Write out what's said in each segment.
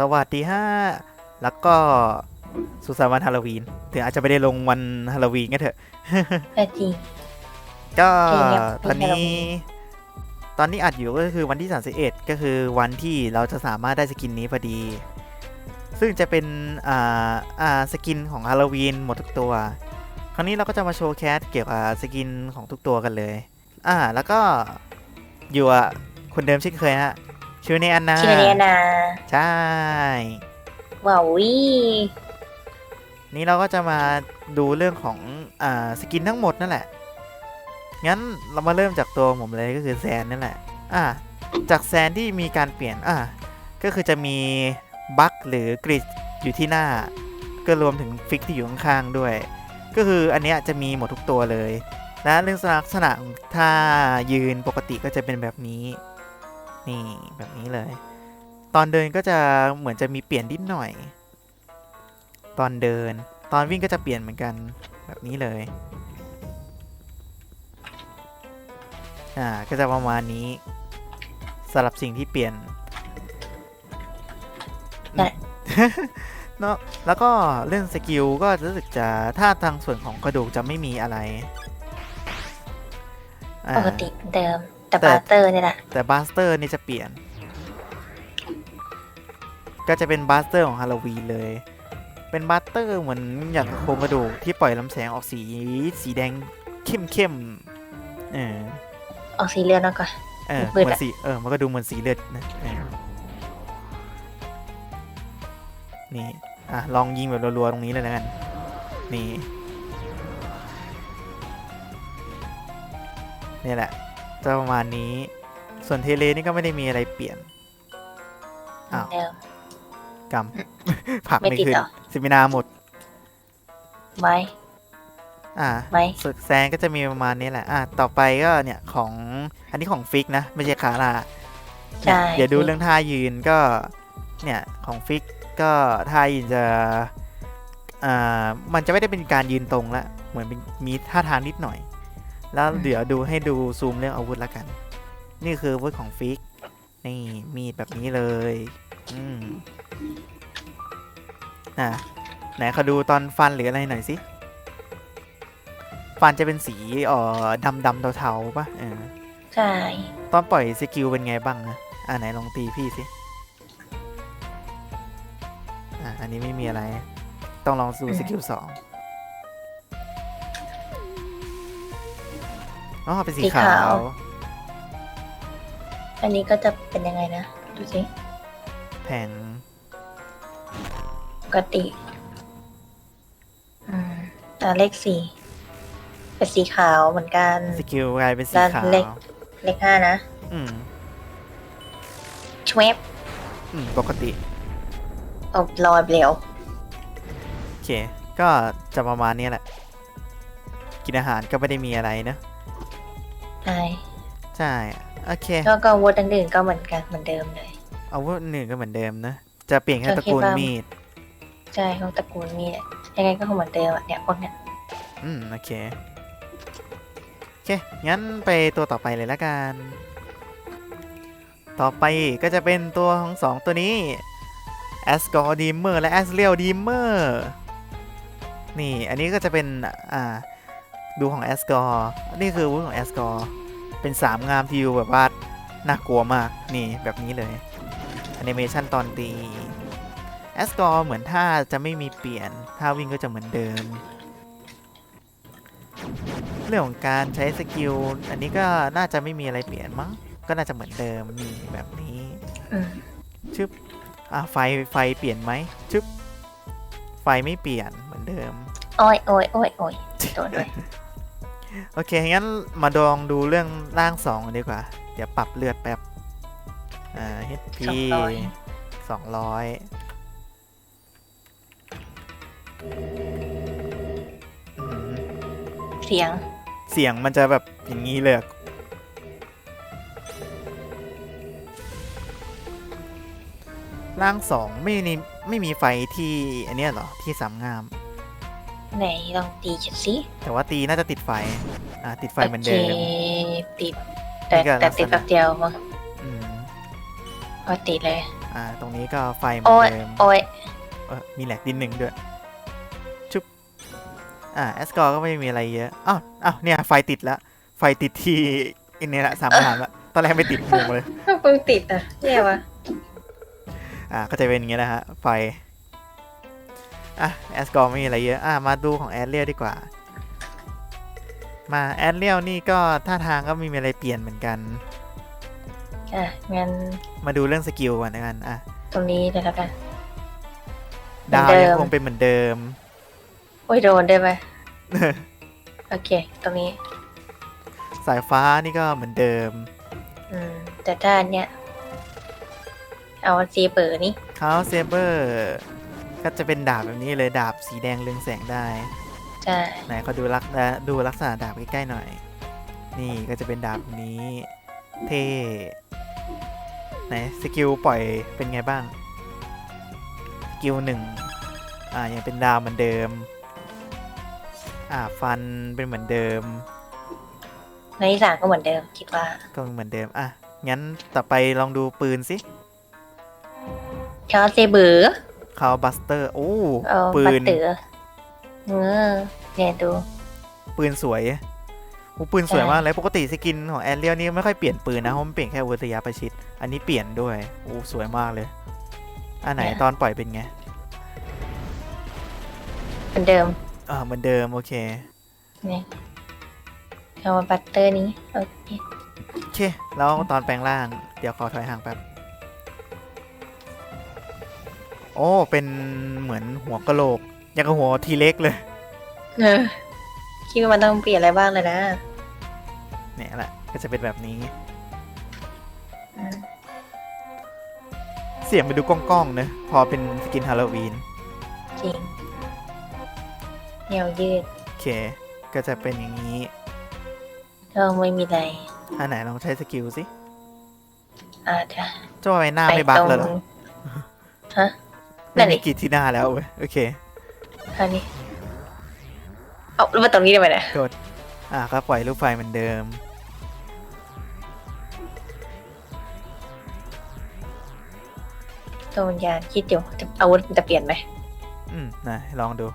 สวัสดีฮะ แล้วก็สุสานวันฮาโลวีน ถึงอาจจะไม่ได้ลงวันฮาโลวีนก็เถอะ แต่จริง ก็โอเคครับตอนนี้วันฮาโลวีตอนนี้อัดอยู่ก็คือวันที่ 31 ก็คือวันที่เราจะสามารถได้สกินนี้พอดี ซึ่งจะเป็น อ่า อ่า สกินของฮาโลวีนหมดทุกตัว คราวนี้เราก็จะมาโชว์แคสเกี่ยวกับสกินของทุกตัวกันเลย อ่า แล้วก็อยู่อะคนเดิมเช่นเคยฮะ ชื่อเนอันนาชื่อเนียนาใช่ ว้าววินี้เราก็จะมาดูเรื่องของอ่าสกินทั้งหมดนั่นแหละ งั้นเรามาเริ่มจากตัวผมเลยก็คือแซนนั่นแหละ อ่า จากแซนที่มีการเปลี่ยน อ่า ก็คือจะมีบั๊กหรือกริดอยู่ที่หน้า ก็รวมถึงฟิกที่อยู่ข้างๆด้วย ก็คืออันเนี้ยจะมีหมดทุกตัวเลย และเรื่องลักษณะถ้ายืนปกติก็จะเป็นแบบนี้ นี่แบบนี้เลย ตอนเดินก็จะเหมือนจะมีเปลี่ยนนิดหน่อย ตอนเดิน ตอนวิ่งก็จะเปลี่ยนเหมือนกันแบบนี้เลย อ่า ก็จะประมาณนี้สำหรับสิ่งที่เปลี่ยนได้เนาะแล้วก็เรื่องสกิลก็รู้สึกจะถ้าทางส่วนของกระดูกจะไม่มีอะไรอ่าปกติเดิม แต่แต่ บาร์เตอร์เนี่ยแหละ แต่บาสเตอร์นี่จะเปลี่ยน ก็จะเป็นบาสเตอร์ของฮาโลวีนเลย เป็นบาสเตอร์เหมือนอย่างโครงกระดูกที่ปล่อยลำแสงออกสีสีแดงเข้มเข้มๆเออ ออกสีเลือดแล้วก่อน เออมืดๆเหมือนอะ สีเออมันก็ดูเหมือนสีเลือดนะเออนี่อะลองยิงแบบรัวๆตรงนี้เลยแล้วกันนี่นี่แหละ จะประมาณนี้ ส่วนเทเลนี่ก็ไม่ได้มีอะไรเปลี่ยน อ้าวเดิมกรรมผักไม่ไม่ติดขึ้นเหรอซิมินาหมดไว้อ่าไว้สุดแซงก็จะมีประมาณนี้แหละ อะต่อไปก็เนี่ยของอันนี้ของฟิกนะ ไม่ใช่คาร่าใช่เดี๋ยวดูเรื่องท่ายืนก็ เนี่ยของฟิกก็ท่ายืนจะอ่ามันจะไม่ได้เป็นการยืนตรงละ เหมือนเป็นมีท่าทางนิดหน่อย แล้วเดี๋ยวดูให้ดูซูมเรื่องอาวุธละกัน นี่คืออาวุธของฟิก นี่มีดแบบนี้เลย อืมอะไหนขอดูตอนฟันหรืออะไรหน่อยสิ ฟันจะเป็นสีเอ่อดำดำๆเทาๆป่ะเออใช่ ตอนปล่อยสกิลเป็นไงบ้างนะอ่าไหนลองตีพี่สิ อ่าอันนี้ไม่มีอะไร ต้องลองดูสกิลสอง อ๋อเป็นสีขาวอันนี้ก็จะเป็นยังไงนะ ดูสิ แผงปกติ อืมแต่เลขสี่เป็นสีขาวเหมือนกัน สกิลกลายเป็นสีด้านขาว เล็ก เลขห้านะอืมชเวฟอืมปกติ เอาลอยไปเร็วโอเค ก็จะประมาณนี้แหละ กินอาหารก็ไม่ได้มีอะไรนะ ใช่ใช่โอเคแล้วก็อาวุธอื่นๆก็เหมือนกันเหมือนเดิมเลยอาวุธหนึ่งก็เหมือนเดิมนะจะเปลี่ยนแค่ก็ตระคิดกูลว่ามีดใช่ของตระกูลมีแหละยังไงก็คงเหมือนเดิมอะเนี่ยพวกเนี้ยอืมโอเคโอเคงั้นไปตัวต่อไปเลยละกันต่อไปก็จะเป็นตัวของสองตัวนี้ a s g o r d d e m e r และ a s r i e l d e m e r นี่อันนี้ก็จะเป็นอ่า ดูของ a s g o r นี่คืออาวุธของ a s g o r เป็นสามงามที่ดูแบบว่าน่ากลัวมากนี่แบบนี้เลยแอนิเมชันตอนตี a s g o r เหมือนท่าจะไม่มีเปลี่ยนท่าวิ่งก็จะเหมือนเดิม เรื่องของการใช้สกิลอันนี้ก็น่าจะไม่มีอะไรเปลี่ยนมั้งก็น่าจะเหมือนเดิมนี่แบบนี้อืมชึบอะไฟไฟเปลี่ยนไหมชึบไฟไม่เปลี่ยนเหมือนเดิมโอ้ยโอ้ยโอ้ยโอ้ยโดนด้วย โอเค งั้นมาดองดูเรื่องร่างสองดีกว่า เดี๋ยวปรับเลือดแป๊บ อ่า HP 200สองร้อยอืมเสียง เสียงมันจะแบบอย่างนี้เลยอะร่างสองไม่มีไม่มีไฟที่อันเนี้ยเหรอ ที่สามงาม ไหนลองตีจัดสิแต่ว่าตีน่าจะติดไฟ อ่าติดไฟเหมือนเดิมโคติด แต่นี่ก็แต่ลักษณะ ติดแป๊บเดียวมั้งอืมพอติดเลยออ่า ตรงนี้ก็ไฟเหมือโอ้นยเดิม โอ้ยเออมีแหลกดินหนึ่งด้วย ชุบ อ่าแอสกอร์ก็ไม่มีอะไรเยอะ อ้าว อ้าว เนี่ย ไฟติดแล้ว ไฟติดที่อันนี้ละสามสามละตอนแรกไม่ติดงงเลย เพิ่งติดอะแย่วะอ่า ก็จะเป็นอย่างเงี้ยนะฮะ ไฟ อะแอสกอร์ไม่มีอะไรเยอะ อะ มาดูของแอดเรียลดีกว่า มาแอดเรียลนี่ก็ท่าทางก็ไมมีอะไรเปลี่ยนเหมือนกัน อะงั้นมาดูเรื่องสกิลก่อนนะกันอะ ตรงนี้เลยแล้วกัน ดาวเหมือนเดิยังมคงเป็นเหมือนเดิม โอ้ยโดนได้ไหมโอเค ตรงนี้ สายฟ้านี่ก็เหมือนเดิม อืม แต่ถ้าอันเนี้ย เอาซีเบอร์นี่เขาเซเบอร์ ก็จะเป็นดาบแบบนี้เลยดาบสีแดงเรืองแสงได้ ใช่ ไหนเขาดูลักษณะดูลักษณะดาบใกล้ๆหน่อย นี่ก็จะเป็นดาบแบบนี้ เท่ไหนสกิลปล่อยเป็นไงบ้างสกิลหนึ่งอ่ายังเป็นดาวเหมือนเดิม อ่าฟันเป็นเหมือนเดิม ในที่สามก็เหมือนเดิม คิดว่า ก็เหมือนเดิม อะ งั้นต่อไปลองดูปืนสิเขาซีเบอร์ เขาบัสเตอร์โอ้เออปืบัตนเตอร์เออเนี่ยดู ปืนสวยโอ้ปืนสวยใช่มากเลยปกติสกินของแอนเรียลนี่ไม่ค่อยเปลี่ยนปืนนะเพราะมันเปลี่ยนแค่อาวุธระยะประชิด อันนี้เปลี่ยนด้วยโอ้สวยมากเลย อันไหนตอนปล่อยเป็นไงเหมือนเดิมอ่าเหมือนเดิมโอเคเนี่ยเอาบัตเตอร์นี้โอเคโอเคแล้วตอนแปลงร่าง เดี๋ยวขอถอยห่างแป๊บ โอ้เป็นเหมือนหัวกะโหลกยังกับหัวทีเล็กเลยเออคิดว่ามันต้องเปลี่ยนอะไรบ้างเลยนะเนี่ยแหละก็จะเป็นแบบนี้ อืมเสียงมันดูก้องๆเนอะพอเป็นสกินฮาโลวีนจริงแนวยืดโอเค ก็จะเป็นอย่างนี้ ก็ไม่มีอะไรอันไหนลองใช้สกิลสิอ่าเดี๋ยวเจ้าไปหน้าไม่บักเลยเหรอฮะ ไม่นั่นดิ มีกิจที่หน้าแล้วเว้ยโอเคอันนี้ เอาแล้วมาตรงนี้ได้ไหมเนี่ยอะก็ปล่อยลูกไฟเหมือนเดิม ตัววิญญาณคิดอยู่จะอาวุธมันจะเปลี่ยนไหมอืมนะลองดู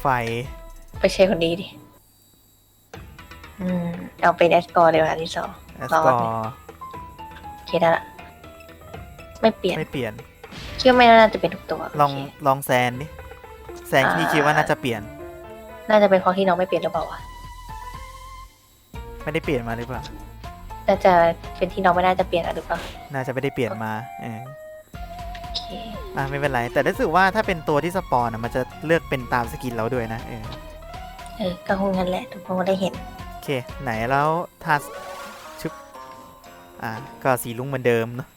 ไฟไปใช้คนดีดิ อืม เอาเป็นแอสกอร์เลยว่ะอันที่สองแอสรอกอดร์โอเคได้ละ ไม่เปลี่ยนไม่เปลี่ยน คิดว่าไม่น่าจะเป็นทุกตัวลองโเค ลองแซนดิแซนที่อ่า คิดว่าน่าจะเปลี่ยน น่าจะเป็นเพราะที่น้องไม่เปลี่ยนหรือเปล่าวะไม่ได้เปลี่ยนมาหรือเปล่า น่าจะเป็นที่น้องไม่น่าจะเปลี่ยนอะหรือเปล่าน่าจะไม่ได้เปลี่ยนมาเออโอเคอะไม่เป็นไร แต่รู้สึกว่าถ้าเป็นตัวที่สปอนอะมันจะเลือกเป็นตามสกินเราด้วยนะเออเออก็คงงั้นแหละทุกคนก็ได้เห็นโอเค ไหนแล้วถ้าชุบอะก็สีลุงเหมือนเดิมเนอะ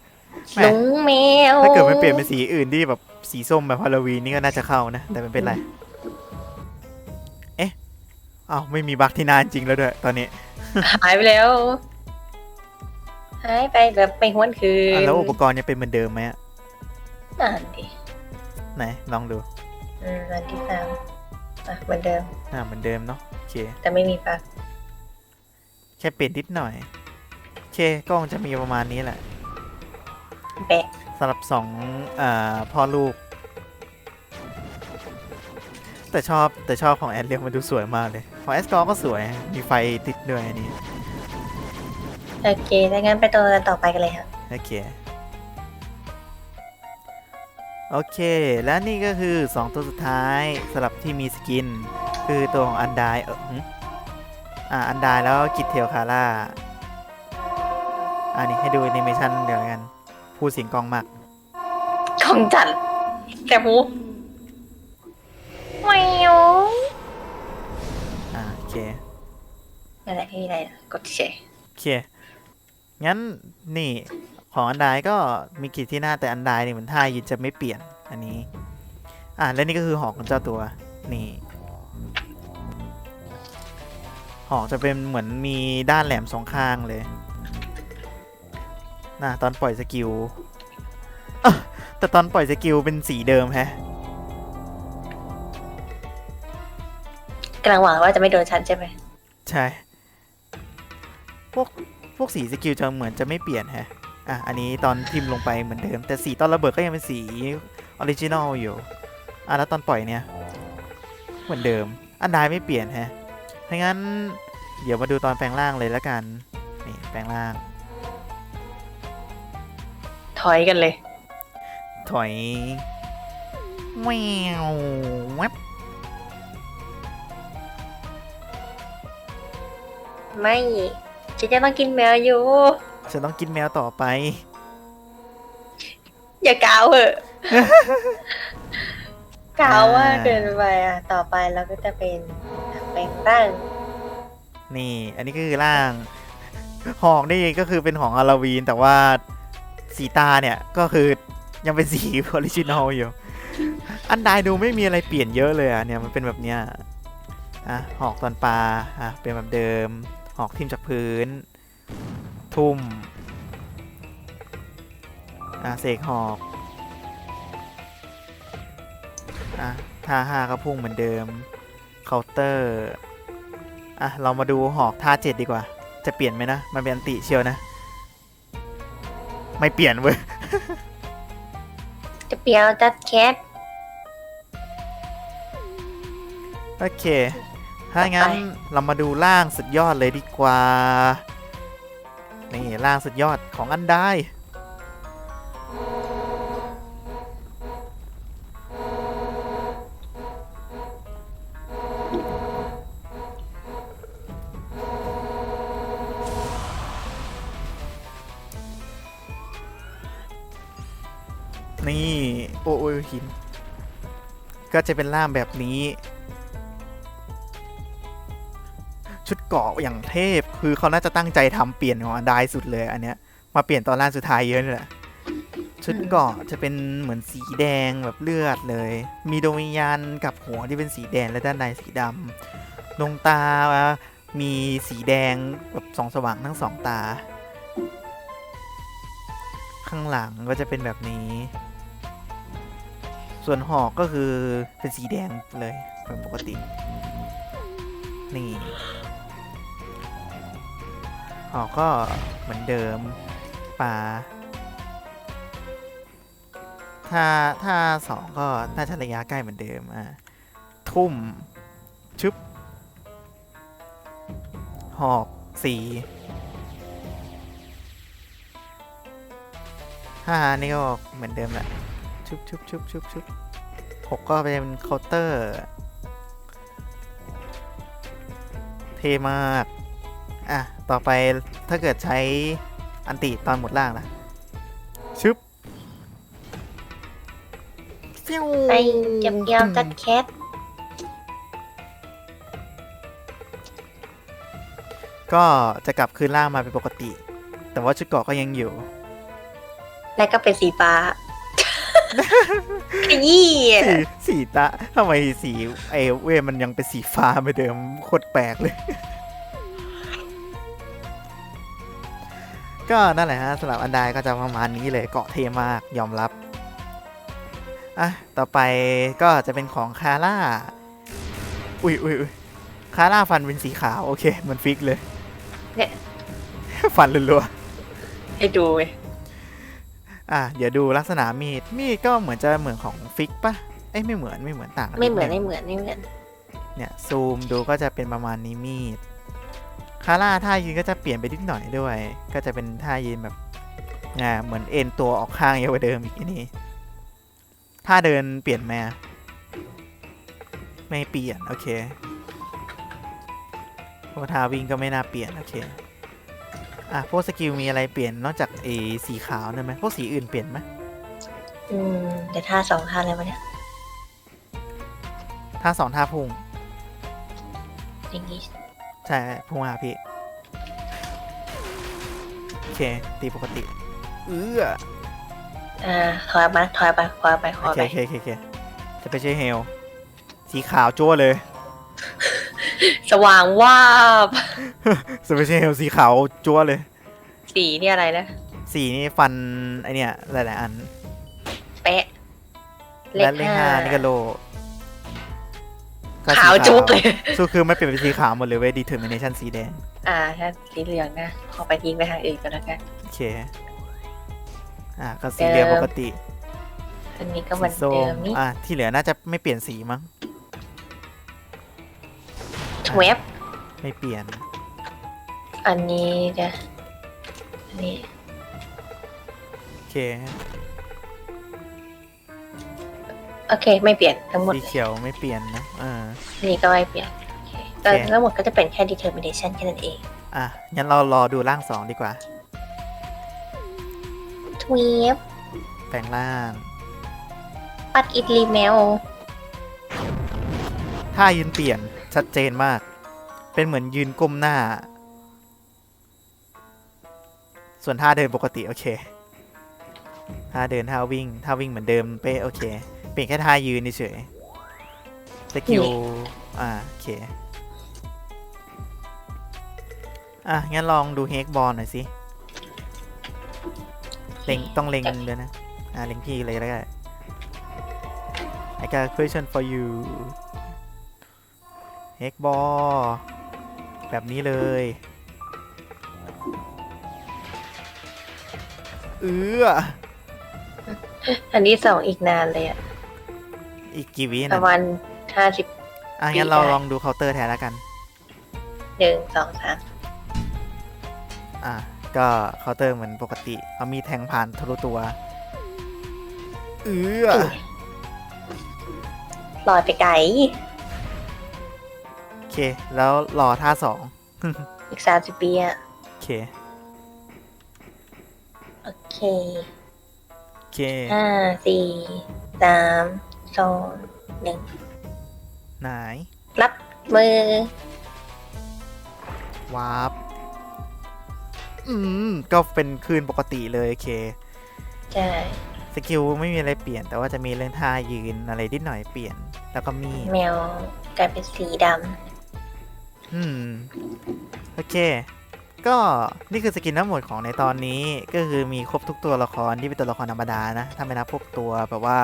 แหม่ลุงแมวถ้าเกิดมันเปลี่ยนเป็นสีอื่นที่แบบสีส้มแบบฮาโลวีนนี่ก็น่าจะเข้านะ แต่ไม่เป็นไร เอ๊ะอ้าวไม่มีบั๊กที่นานจริงแล้วด้วย ตอนนี้หายไปแล้วหายไปแบบไม่หวนคืนอะแล้วอุปกรณ์ยังเป็นเหมือนเดิมไหมอะนั่นดิไหนลองดูอืมอันที่สามอะเหมือนเดิม อ่าเหมือนเดิมเนาะโอเค แต่ไม่มีปลั๊กแค่เปลี่ยนนิดหน่อย โอเคก็คงจะมีประมาณนี้แหละ แบะสำหรับสองอ่าพ่อลูก แต่ชอบแต่ชอบของแอดเรียมันดูสวยมากเลยของแอสกอร์ก็สวยมีไฟติดด้วยอันนี้โอเคถ้างั้นไปตัวต่อไปกันเลยครับ โอเค โอเค และนี่ก็คือ 2 ตัวสุดท้ายสำหรับที่มีสกิน คือตัวของอันไดเออหึอ่าอันไดแล้วกิดเทลคาร่าอันนี้ให้ดูแอนิเมชันเดี๋ยวกัน พูดเสียงกล้องมาก ของจัดแต่หูแมวอ่าโอเคนั่นแหละไม่มีอะไรนะกดเฉยโอเค งั้นนี่ของอันไดก็มีกิจที่หน้าแต่อันไดนี่เหมือนท่ายืนจะไม่เปลี่ยนอันนี้ อ่าและนี่ก็คือหอกของเจ้าตัว นี่ หอกจะเป็นเหมือนมีด้านแหลมสองข้างเลย น่ะตอนปล่อยสกิลอะแต่ตอนปล่อยสกิลเป็นสีเดิมแฮะกำลังหวังว่าจะไม่โดนฉันใช่ไหมใช่ พวกพวกสีสกิลจะเหมือนจะไม่เปลี่ยนแฮะอะอันนี้ตอนพิมพ์ลงไปเหมือนเดิม แต่สีตอนระเบิดก็ยังเป็นสีออริจินอลอยู่อะแล้วตอนปล่อยเนี่ยเหมือนเดิม อันใดไม่เปลี่ยนฮะถ้างั้น เดี๋ยวมาดูตอนแปลงร่างเลยแล้วกันนี่แปลงร่าง ถอยกันเลย ถอยแววแวบไม่ฉันจะต้องกินแมวอยู่ ฉันต้องกินแมวต่อไป อย่ากาวเหอะ กาวว่าเกินไปอะ ต่อไปเราก็จะเป็นแปลงร่าง นี่ อันนี้ก็คือร่างหอกนี่ก็คือเป็นของฮาโลวีนแต่ว่า สีตาเนี่ยก็คือยังเป็นสีออริจินอลอยู่ อันใดดูไม่มีอะไรเปลี่ยนเยอะเลยอะเนี่ยมันเป็นแบบเนี้ยอะหอกตอนปลาอะเป็นแบบเดิม หอกทิ่มจากพื้น ทุ่มอะเสกหอกอะท่าห้าก็พุ่งเหมือนเดิมเคาน์เตอร์อะเรามาดูหอกท่าเจ็ดดีกว่า จะเปลี่ยนไหมนะ มันเป็นอันติเชียวนะ ไม่เปลี่ยนเว้ย จะเปียวจัดแคทโอเค ถ้างั้นต่อไป เรามาดูล่างสุดยอดเลยดีกว่า นี่ล่างสุดยอดของอันได้ ก็จะเป็นล่างแบบนี้ ชุดเกาะอย่างเทพคือเขาน่าจะตั้งใจทำเปลี่ยนของอันไดสุดเลยอันเนี้ยมาเปลี่ยนตอนล่างสุดท้ายเยอะนี่แหละชุดเกาะจะเป็นเหมือนสีแดงแบบเลือดเลย มีดวงวิญญาณกับหัวที่เป็นสีแดงและด้านในสีดำดวงตา มีสีแดงแบบสองสว่างทั้งสองตา ข้างหลังก็จะเป็นแบบนี้ ส่วนหอกก็คือเป็นสีแดงเลยเป็นปกติ นี่ หอกก็เหมือนเดิมปลาถ้าถ้าสองก็น่าจะระยะใกล้เหมือนเดิมอะทุ่มชึบหอกสี่ห้านี่ก็เหมือนเดิมแหละ ชุบชุบชุบชุบชุบหกก็เป็นเคาน์เตอร์ เทมาก อะ ต่อไปถ้าเกิดใช้อันติตอนหมดล่างล่ะชึบฟิวไปจะเปียวจัดแคทก็จะกลับคืนล่างมาเป็นปกติ แต่ว่าชุดเกราะก็ยังอยู่ แล้วก็เป็นสีฟ้า ขยี้อะสีสีตาทำไมสีไอเวทมันยังเป็นสีฟ้าเหมือนเดิมโคตรแปลกเลย ก็นั่นแหละฮะสำหรับอันไดก็จะประมาณนี้เลยเกาะเทมากยอมรับอะต่อไปก็จะเป็นของคาร่า อุ้ยอุ้ยอุ้ยคาร่าฟันเป็นสีขาว โอเคเหมันฟิกเลย เนี่ย ฟันรัวให้ดูเว้ยๆ อะเดี๋ยวดูลักษณะมีด มีดก็เหมือนจะเหมือนของฟิกปะเอ้ยไม่เหมือนไม่เหมือนต่างกัไม่เหมือนดงไม่เหมือนไม่เหมือน เนี่ยซูมดูก็จะเป็นประมาณนี้มีด คาร่าท่ายืนก็จะเปลี่ยนไปนิดหน่อยด้วย ก็จะเป็นท่ายืนแบบอ่าเหมือนเอ็นตัวออกข้างเยอะกว่าเดิมอีกอันนี่ท่าเดินเปลี่ยนไหมอะไม่เปลี่ยน โอเคพวกท่าวิ่งก็ไม่น่าเปลี่ยน โอเค อะพวกสกิลมีอะไรเปลี่ยนนอกจากเอสีขาวนั่นไหมพวกสีอื่นเปลี่ยนไหมอืมเดี๋ยวท่าสองท่าอะไรวะเนี่ยท่าสองท่าพุ่งอย่างงี้ใช่พุ่งมาหาพี่โอเคตีปกติ เอื้ออ่าถอยมาถอยไปถอยไปถโออยเคไปโอเคโอเคโอเคจะไปช่วยเฮลสีขาวจั่วเลย สว่างวาบจะไปช่วยเฮลสีขาวจั่วเลย สีนี่อะไรนะ สีนี่ฟันไอเนี่ยหลายๆอันเป๊ะและเลขห้านี่ก็โลก็สีขาวจุ๊บเลย สู้คือไม่เปลี่ยนเป็นสีขาวหมดเลยเว้ย determination สีแดง อ่าถ้าสีเหลืองนะ ขอไปทิ้งไปทางอื่นก็แล้วกัน โอเค อะก็สีเหลืองปกติอันนี้ก็เหมือนสีส้เดิมมนี่ อะที่เหลือน่าจะไม่เปลี่ยนสีมั้ง เว็บ ไม่เปลี่ยน อันนี้จะอันนี้โอเค โอเค ไม่เปลี่ยนทั้งหมดสีเลยเขียวไม่เปลี่ยนนะเอออันนี้ก็ไม่เปลี่ยนโอเคแต่โอเค ทั้งหมดก็จะเป็นแค่ determination แค่นั้นเองอะ งั้นเรารอดูร่างสองดีกว่า ทวีปแปลงร่าง ปัดอิตลีแมวท่ายืนเปลี่ยน ชัดเจนมาก เป็นเหมือนยืนก้มหน้า ส่วนท่าเดินปกติ โอเคท่าเดินท่าวิ่งท่าวิ่งเหมือนเดิมเป๊ะโอเค เปลี่ยนแค่ท่ายืนเฉยสกิลอ่าโอเค อะ งั้นลองดูเฮกบอลหน่อยสิ เล็งต้องเล็งเลยนะ อ่าเล็งพี่เลยแล้วกัน I got a question for you เฮกบอลแบบนี้เลยเอออันที่สองอีกนานเลยอะอีกกี่วิปนะระมาณห้าสิบ อะงั้นเราได้ลองดูเคาน์เตอร์แทนแล้วกัน หนึ่งสองสามอะก็เคาน์เตอร์เหมือนปกติเขามีแทงผ่านทะลุตัว เออลอยไปไกลโอ เค แล้วรอท่าสองอีกสามสิบปีอะโอเคโอเคโอเคห้าสี่สามสองหนึ่งไหนรับมือวาร์ปอืม ก็เป็นคลื่นปกติเลยโอเค ใช่สกิลไม่มีอะไรเปลี่ยน แต่ว่าจะมีเรื่องท่ายืนอะไรนิดหน่อยเปลี่ยน แล้วก็มีดแมวกลายเป็นสีด อืม โอเค ก็นี่คือสกินทั้งหมดของในตอนนี้ ก็คือมีครบทุกตัวละครที่เป็นตัวละครธรรมดานะ ถ้าไม่นับพวกตัวแบบว่า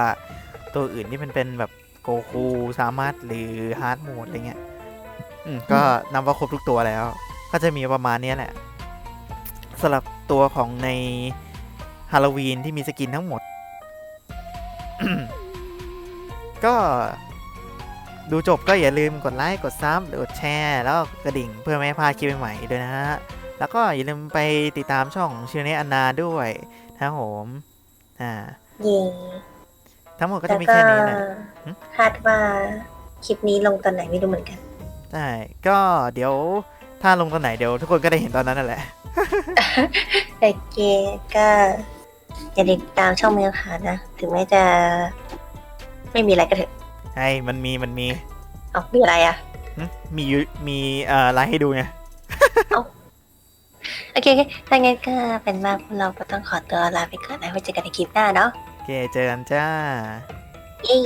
ตัวอื่นที่มันเป็นแบบโกคูสามารถหรือฮาร์ดโหมดอะไรเงี้ย อืม ก็นับว่าครบทุกตัวแล้ว ก็จะมีประมาณเนี้ยแหละสำหรับตัวของในฮาโลวีนที่มีสกินทั้งหมด ก็ ดูจบก็อย่าลืมกดไลค์ กดซับกดแชร์ แล้วก็กระดิ่งเพื่อไม่ให้พลาดคลิปใหม่ๆด้วยนะฮะ แล้วก็อย่าลืมไปติดตามช่องชื่อเนอันนาด้วยนะครับผมอ่าำเย่ทั้งหมดก็แล้จะวมีก็แค่นี้แหละหึคาดว่าคลิปนี้ลงตอนไหนไม่รู้เหมือนกันใช่ก็เดี๋ยวถ้าลงตอนไหนเดี๋ยวทุกคนก็ได้เห็นตอนนั้นนั่นแหละโอเคก็อย่าลืมติดตามช่องเมืองหานะ ถึงแม้จะไม่มีอะไรก็เถอะ ใช่มันมีมันมีเอามีอะไรอะหึมีอยู่มีเอ่อไลฟ์ให้ดูไง โอเคโอเคถ้างั้นก็เป็นว่าพวกเราก็ต้องขอตัวลาไปก่อนนะไว้เจอกันในคลิปหน้าเนาะโอเคเจอกันจ้า เย้